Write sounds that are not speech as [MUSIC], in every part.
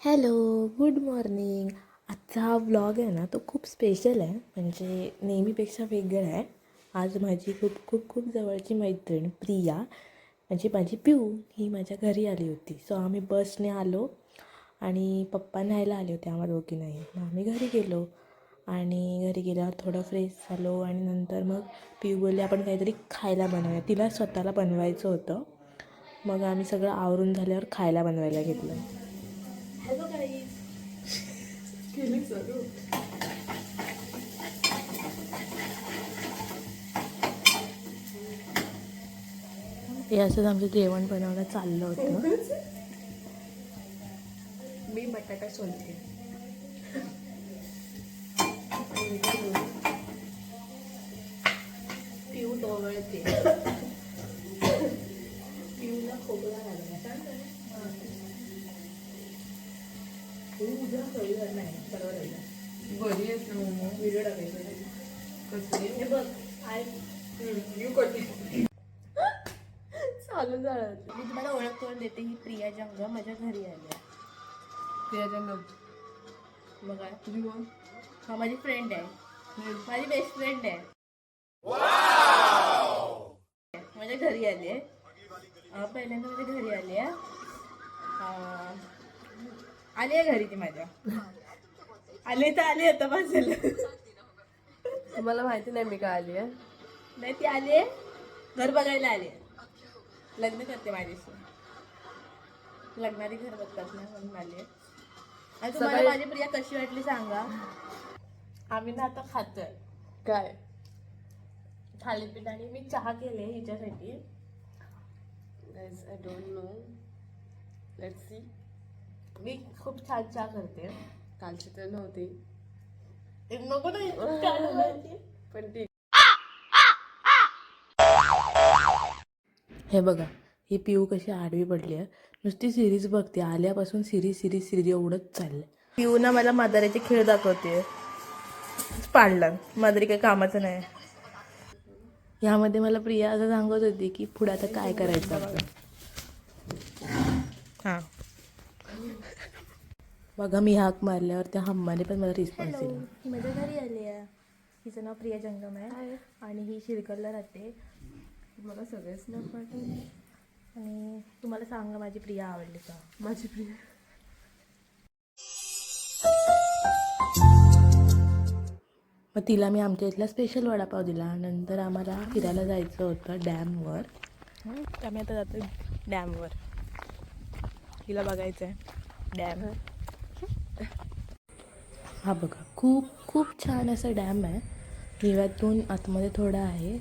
Hello good morning आजचा हा vlog आहे ना तो खूप स्पेशल आहे. म्हणजे नेहमीपेक्षा वेगळा आहे. आज माझी खूप खूप खूप जवळची मैत्रीण प्रिया म्हणजे माझी पिऊ ही माझ्या घरी आली होती. सो आम्ही बसने आलो आणि पप्पा न्यायला आले होते आम्हाला आम्हा दोघींनाही. मग आम्ही घरी गेलो आणि घरी गेल्यावर थोडं फ्रेश झालो आणि नंतर मग पिऊ बोलली आपण काहीतरी खायला बनवूया. तिला स्वतःला बनवायचं होतं. मग आम्ही सगळं आवरून झाल्यावर खायला बनवायला घेतलं. हॅलो गाईज केली सरू हे असंच आमचं जेवण बनवणं चाललं होतं. मी बटाटा सोलते. पिऊ डोवळते [COUGHS] पिऊला खोबरा घालायचा. उद्या कळलं नाही बरोबर आहे बरी आहेस ना मोमो व्हिडिओ टाकायचा कसले हे बघ आय यू कटी चालू झालं मी तुम्हाला ओळख करून देते ही प्रिया जंग माझ्या घरी आली आहे प्रियाच्या नव मग काय तुझी कोण हा माझी फ्रेंड आहे माझी बेस्ट फ्रेंड आहे माझ्या घरी आली आहे पहिल्यांदा माझ्या घरी आली आहे आली आहे घरी ती माझ्या. आली तर आली आता बस झालं तुम्हाला माहिती नाही मी काय आली आहे? नाही ती आली आहे. घर बघायला आली लग्न करते माझ्याशी. लग्नारी घर बघतात ना म्हणून आली आणि तुम्हाला माझी प्रिया कशी वाटली सांगा. आम्ही ना आता खातोय. काय? थालीपीठ आणि मी चहा केले हिच्यासाठी. डोंट नो लेट्स सी मी खूप छान चहा करते. कालची तर नव्हती. एक नको ना काय बोलायची? पण ती हे बघा ही पिऊ कशी आडवी पडली आहे. नुसती सिरीज बघते आल्यापासून सिरीज सिरीज सिरीज एवढंच चाललंय. पिऊ ना मला मादारीचे खेळ दाखवते. पाडला. मादरी काही कामाचं नाही. ह्यामध्ये मला प्रिया असं सांगत होती की पुढे आता काय करायचं आपण हां. बघा मी हाक मारल्यावर त्या हम्माने पण मला रिस्पॉन्स दिला. ही माझ्या घरी आली आहे. हिचं नाव प्रिया जंगम आहे. आणि ही शिरकलला राहते. मला सगळेच ना पाठवले. आणि तुम्हाला सांगा माझी प्रिया आवडली का? माझी प्रिया. मग तिला मी आमच्या इथला स्पेशल वडापाव दिला. नंतर आम्हाला फिरायला जायचं होतं डॅमवर आम्ही आता जातो डॅमवर तिला बघायचं आहे डॅम हा बघा खूप खूप छान असं डॅम आहे. निव्यातून आतमध्ये थोडं आहे.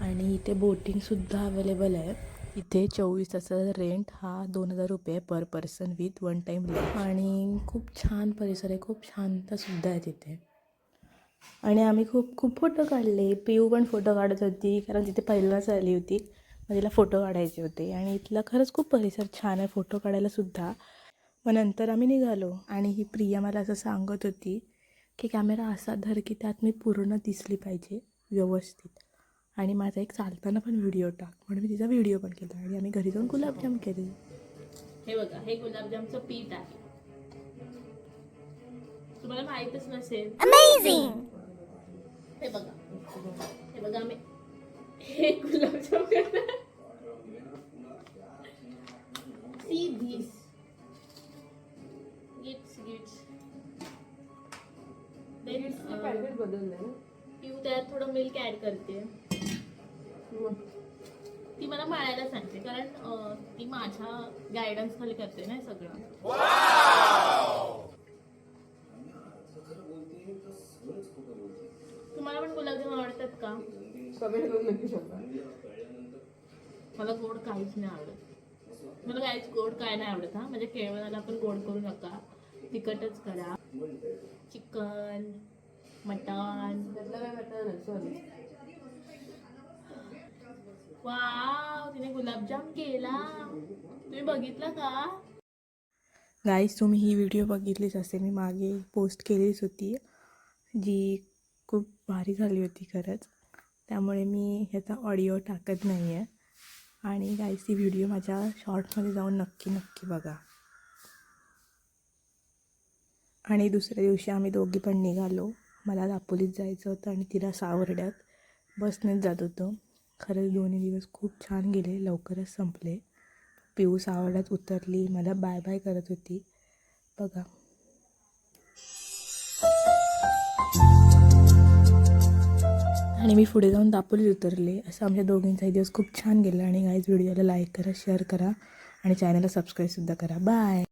आणि इथे बोटिंगसुद्धा अवेलेबल आहे. इथे चोवीस तासाचा रेंट हा दोन हजार रुपये per person with one time rent. आणि खूप छान परिसर आहे. खूप शांतसुद्धा आहे तिथे. आणि आम्ही खूप खूप फोटो काढले. पिऊ पण फोटो काढत होती कारण तिथे पहिल्यांदाच आली होती. मग तिला फोटो काढायचे होते. आणि इथला खरंच खूप परिसर छान आहे. फोटो काढायलासुद्धा मग नंतर आम्ही निघालो आणि ही प्रिया मला असं सांगत होती की कॅमेरा असा धर की त्यात मी पूर्ण दिसली पाहिजे व्यवस्थित. आणि माझा एक चालताना पण व्हिडिओ टाक म्हणून मी तिचा व्हिडिओ पण केला आणि आम्ही घरी जाऊन गुलाबजाम केले. हे बघा हे गुलाबजामचं पीठ आहे. तुम्हाला माहीतच नसेल. हे बघा हे बघा आम्ही हे गुलाबजाम करणार. सी दिस बदललंय ना. पिऊ त्यात थोडं मिल्क ऍड करते. ती मला मळायला सांगते कारण अं, ती माझ्या गायडन्स खाली करते ना हे सगळं. तुम्हाला पण गुलाबजाम आवडतात का? कमेंट करून नक्की सांगा. मला गोड काहीच नाही आवडत. मला काहीच गोड काय नाही आवडत हा. म्हणजे केळवणाला पण गोड करू नका. तिखटच करा. चिकन. मटन सॉरी वाव तिने गुलाबजाम केला. तुम्ही बघितला का? गाईज तुम्ही ही व्हिडिओ बघितलीच असेल. मी मागे पोस्ट केलीच होती जी खूप भारी झाली होती खरंच. त्यामुळे मी ह्याचा ऑडिओ टाकत नाही आहे आणि गाईज ती व्हिडिओ माझ्या शॉर्ट्समध्ये जाऊन नक्की नक्की बघा. आणि दुसऱ्या दिवशी आम्ही दोघी पण निघालो. मला दापोलीत जायचं होतं आणि तिला सावर्ड्यात बसनेच जात होतो. खरंच दोन्ही दिवस खूप छान गेले लवकरच संपले. पिऊ सावर्ड्यात उतरली मला बाय बाय करत होती. बघा. आणि मी पुढे जाऊन दापोलीत उतरले. असं आमच्या दोघींचाही दिवस खूप छान गेला. आणि गाईज व्हिडिओला लाईक करा शेअर करा. आणि चॅनलला सबस्क्राईबसुद्धा करा. बाय